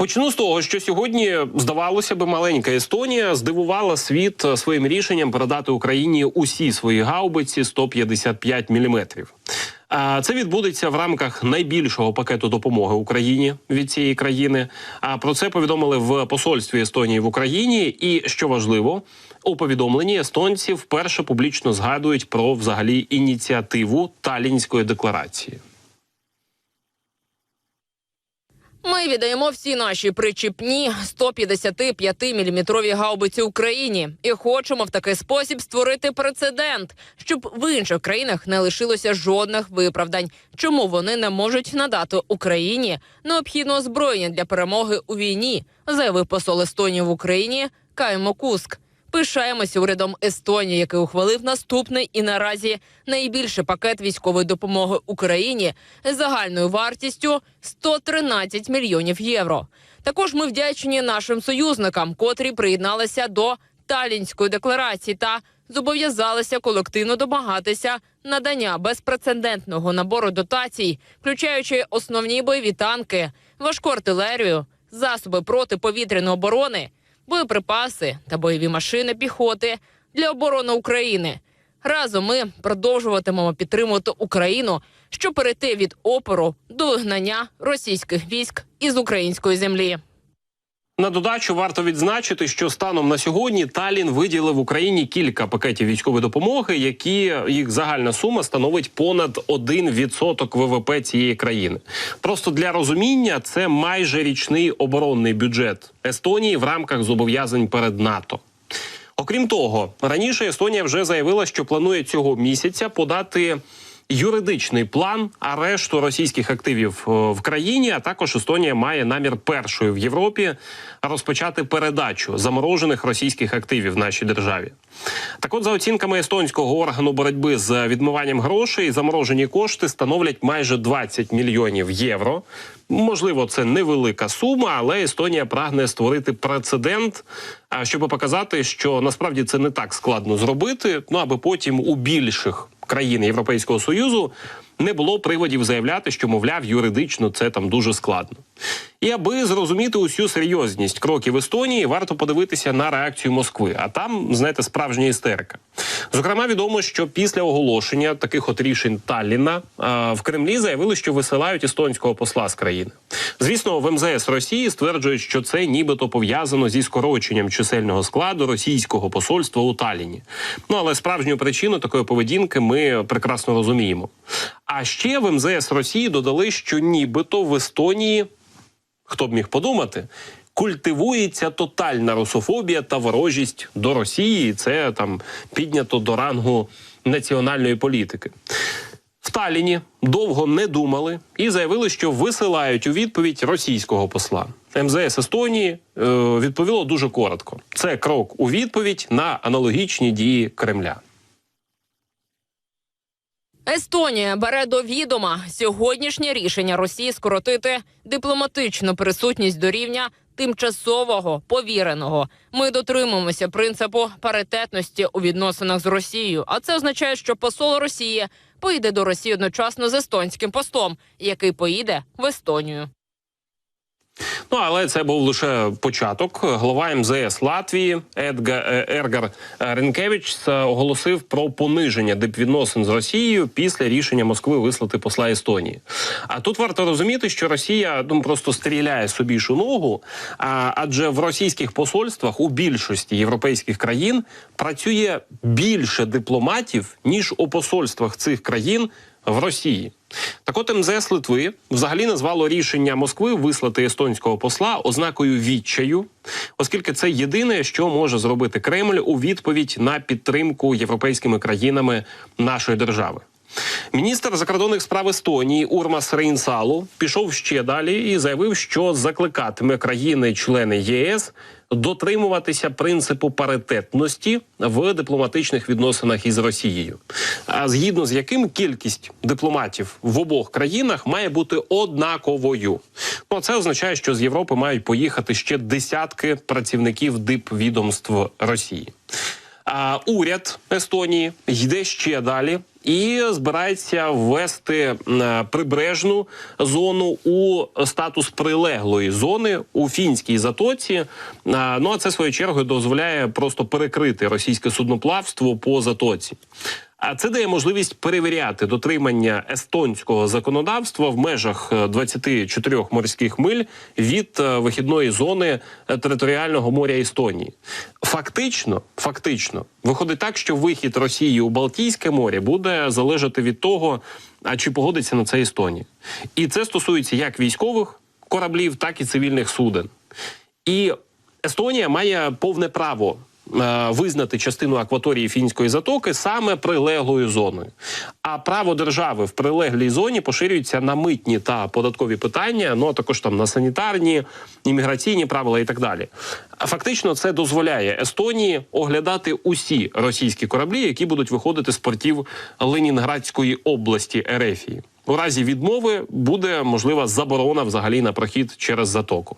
Почну з того, що сьогодні здавалося би, маленька Естонія здивувала світ е, своїм рішенням передати Україні усі свої гаубиці 155 міліметрів. А Це відбудеться в рамках найбільшого пакету допомоги Україні від цієї країни. А про це повідомили в посольстві Естонії в Україні. І що важливо, у повідомленні естонці вперше публічно згадують про взагалі ініціативу Талінської декларації. Ми віддаємо всі наші причіпні 155-мм гаубиці Україні. І хочемо в такий спосіб створити прецедент, щоб в інших країнах не лишилося жодних виправдань, чому вони не можуть надати Україні необхідне озброєння для перемоги у війні, заявив посол Естонії в Україні Каймо Куск. Пишаємося урядом Естонії, який ухвалив наступний і наразі найбільший пакет військової допомоги Україні загальною вартістю 113 мільйонів євро. Також ми вдячні нашим союзникам, котрі приєдналися до Талінської декларації та зобов'язалися колективно домагатися надання безпрецедентного набору дотацій, включаючи основні бойові танки, важку артилерію, засоби протиповітряної оборони боєприпаси та бойові машини піхоти для оборони України. Разом ми продовжуватимемо підтримувати Україну, щоб перейти від опору до вигнання російських військ із української землі. На додачу варто відзначити, що станом на сьогодні Талін виділив Україні кілька пакетів військової допомоги, які їх загальна сума становить понад 1% ВВП цієї країни. Просто для розуміння це майже річний оборонний бюджет Естонії в рамках зобов'язань перед НАТО. Окрім того, раніше Естонія вже заявила, що планує цього місяця подати юридичний план арешту російських активів е, в країні. А також Естонія має намір першою в Європі розпочати передачу заморожених російських активів в нашій державі. Так, от за оцінками естонського органу боротьби з відмиванням грошей, заморожені кошти становлять майже 20 мільйонів євро. Можливо, це невелика сума, але Естонія прагне створити прецедент, щоб показати, що насправді це не так складно зробити. Ну аби потім у більших країн Європейського союзу не було приводів заявляти, що мовляв юридично це там дуже складно. І аби зрозуміти усю серйозність кроків Естонії, варто подивитися на реакцію Москви. А там, знаєте, справжня істерика. Зокрема, відомо, що після оголошення таких от рішень Талліна в Кремлі заявили, що висилають естонського посла з країни. Звісно, в МЗС Росії стверджують, що це нібито пов'язано зі скороченням чисельного складу російського посольства у Талліні. Ну але справжню причину такої поведінки ми прекрасно розуміємо. А ще в МЗС Росії додали, що нібито в Естонії хто б міг подумати, культивується тотальна русофобія та ворожість до Росії. Це там піднято до рангу національної політики. В Таліні довго не думали і заявили, що висилають у відповідь російського посла. МЗС Естонії е, відповіло дуже коротко. Це крок у відповідь на аналогічні дії Кремля. Естонія бере до відома сьогоднішнє рішення Росії скоротити дипломатичну присутність до рівня тимчасового повіреного. Ми дотримуємося принципу паритетності у відносинах з Росією. А це означає, що посол Росії поїде до Росії одночасно з естонським послом, який поїде в Естонію. Ну але це був лише початок. Голова МЗС Латвії Едга е, Ергар Ренкевич оголосив про пониження дипвідносин з Росією після рішення Москви вислати посла Естонії. А тут варто розуміти, що Росія ну просто стріляє собі ж у ногу. А адже в російських посольствах у більшості європейських країн працює більше дипломатів ніж у посольствах цих країн в Росії. Так от МЗС Литви взагалі назвало рішення Москви вислати естонського посла ознакою відчаю, оскільки це єдине, що може зробити Кремль у відповідь на підтримку європейськими країнами нашої держави. Міністр закордонних справ Естонії Урмас Рейнсалу пішов ще далі і заявив, що закликатиме країни-члени ЄС дотримуватися принципу паритетності в дипломатичних відносинах із Росією, а згідно з яким кількість дипломатів в обох країнах має бути однаковою. Ну це означає, що з Європи мають поїхати ще десятки працівників дипвідомств Росії. А уряд Естонії йде ще далі і збирається ввести е, прибережну зону у статус прилеглої зони у фінській затоці. Е, Ну а це своєю чергою дозволяє просто перекрити російське судноплавство по затоці. А це дає можливість перевіряти дотримання естонського законодавства в межах е, 24 морських миль від е, вихідної зони е, територіального моря Естонії. Фактично, фактично, виходить так, що вихід Росії у Балтійське море буде залежати від того, а чи погодиться на це Естонія. І це стосується як військових кораблів, так і цивільних суден. І Естонія має повне право е, визнати частину акваторії фінської затоки саме прилеглою зоною. А право держави в прилеглій зоні поширюється на митні та податкові питання, ну а також там на санітарні, імміграційні правила і так далі. Фактично, це дозволяє Естонії оглядати усі російські кораблі, які будуть виходити з портів Ленінградської області Ерефії. У разі відмови буде можлива заборона взагалі на прохід через затоку.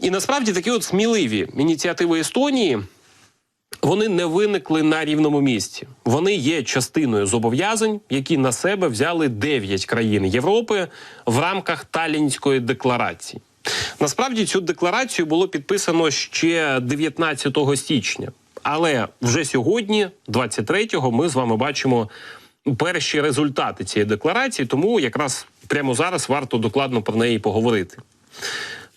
І насправді такі от сміливі ініціативи Естонії. Вони не виникли на рівному місці. Вони є частиною зобов'язань, які на себе взяли 9 країн Європи в рамках Талінської декларації. Насправді цю декларацію було підписано ще 19 січня, але вже сьогодні, 23-го, ми з вами бачимо перші результати цієї декларації, тому якраз прямо зараз варто докладно про неї поговорити.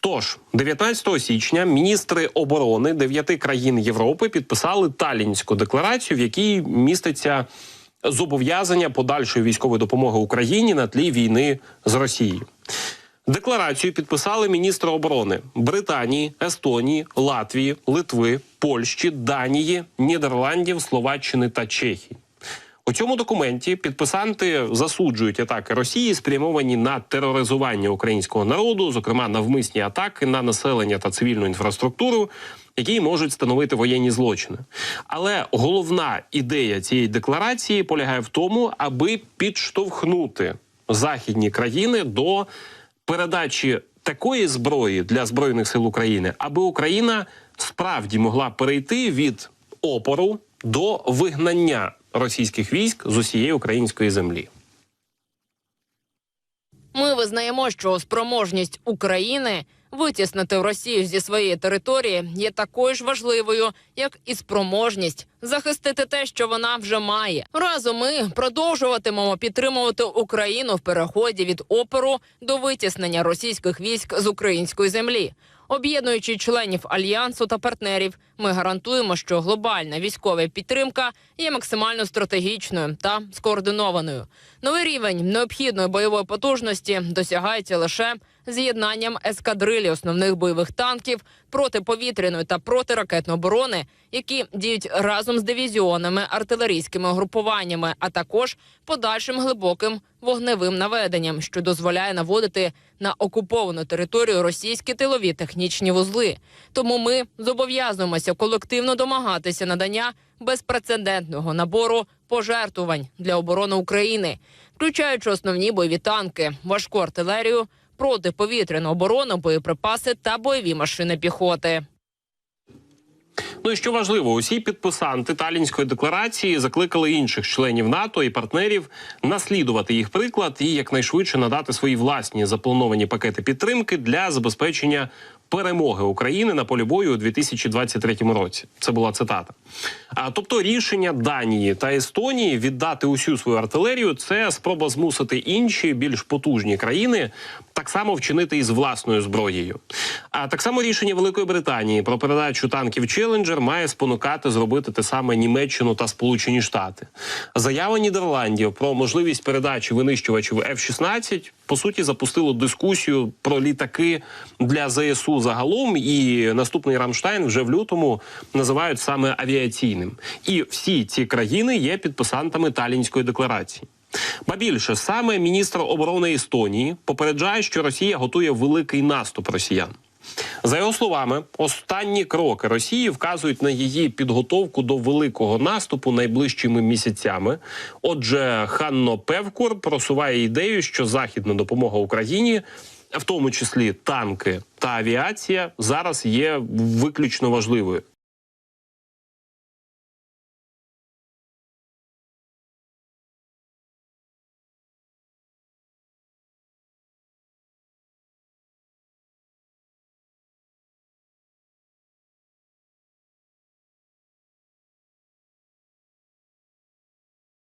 Тож, 19 січня міністри оборони дев'яти країн Європи підписали Талінську декларацію, в якій міститься зобов'язання подальшої військової допомоги Україні на тлі війни з Росією. Декларацію підписали міністри оборони Британії, Естонії, Латвії, Литви, Польщі, Данії, Нідерландів, Словаччини та Чехії. У цьому документі підписанти засуджують атаки Росії, спрямовані на тероризування українського народу, зокрема навмисні атаки на населення та цивільну інфраструктуру, які можуть становити воєнні злочини. Але головна ідея цієї декларації полягає в тому, аби підштовхнути західні країни до передачі такої зброї для збройних сил України, аби Україна справді могла перейти від опору до вигнання російських військ з усієї української землі. Ми визнаємо, що спроможність України витіснити Росію зі своєї території є такою ж важливою, як і спроможність захистити те, що вона вже має. Разом ми продовжуватимемо підтримувати Україну в переході від опору до витіснення російських військ з української землі. Об'єднуючи членів альянсу та партнерів, ми гарантуємо, що глобальна військова підтримка є максимально стратегічною та скоординованою. Новий рівень необхідної бойової потужності досягається лише з'єднанням ескадрилі основних бойових танків протиповітряної та протиракетної оборони, які діють разом з дивізіонами, артилерійськими угрупуваннями, а також подальшим глибоким вогневим наведенням, що дозволяє наводити на окуповану територію російські тилові технічні вузли. Тому ми зобов'язуємося колективно домагатися надання безпрецедентного набору пожертвувань для оборони України, включаючи основні бойові танки, важку артилерію, протиповітряну оборону, боєприпаси та бойові машини піхоти. Ну і що важливо, усі підписанти Талінської декларації закликали інших членів НАТО і партнерів наслідувати їх приклад і якнайшвидше надати свої власні заплановані пакети підтримки для забезпечення перемоги України на полі бою у 2023 році. Це була цитата. А тобто рішення Данії та Естонії віддати усю свою артилерію це спроба змусити інші більш потужні країни так само вчинити із власною зброєю. А так само рішення Великої Британії про передачу танків Челенджер має спонукати зробити те саме Німеччину та Сполучені Штати. Заява Нідерландів про можливість передачі винищувачів F-16 по суті запустило дискусію про літаки для ЗСУ загалом. І наступний Рамштайн вже в лютому називають саме авіаційним. І всі ці країни є підписантами Талінської декларації. Ба більше саме міністр оборони Естонії попереджає, що Росія готує великий наступ росіян. За його словами, останні кроки Росії вказують на її підготовку до великого наступу найближчими місяцями. Отже, Ханно Певкур просуває ідею, що західна допомога Україні, в тому числі танки та авіація, зараз є виключно важливою.